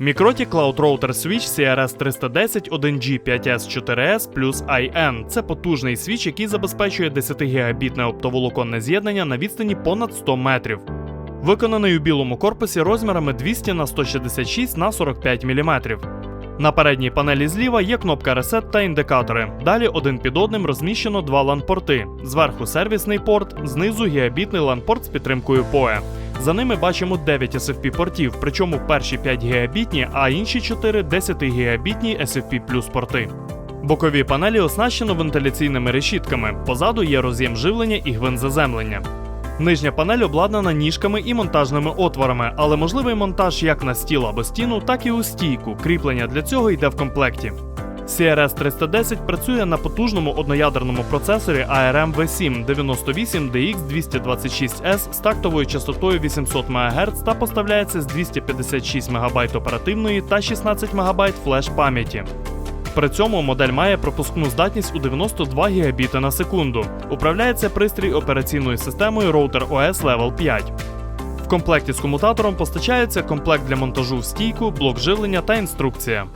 Microtik Cloud Router Switch CRS 310 1G 5S 4S плюс IN. Це потужний свіч, який забезпечує 10 гігабітне оптоволоконне з'єднання на відстані понад 100 метрів. Виконаний у білому корпусі розмірами 200 на 166 на 45 мм. На передній панелі зліва є кнопка Reset та індикатори. Далі один під одним розміщено два LAN-порти. Зверху сервісний порт, знизу гігабітний LAN-порт з підтримкою PoE. За ними бачимо 9 SFP портів, причому перші 5 гігабітні, а інші 4 10 гігабітні SFP плюс порти. Бокові панелі оснащено вентиляційними решітками. Позаду є роз'єм живлення і гвинт заземлення. Нижня панель обладнана ніжками і монтажними отворами, але можливий монтаж як на стіл або стіну, так і у стійку. Кріплення для цього йде в комплекті. CRS 310 працює на потужному одноядерному процесорі ARM V7 98DX226S з тактовою частотою 800 МГц та поставляється з 256 МБ оперативної та 16 МБ флеш пам'яті. При цьому модель має пропускну здатність у 92 Гбіти на секунду. Управляється пристрій операційною системою Router OS Level 5. В комплекті з комутатором постачається комплект для монтажу в стійку, блок живлення та інструкція.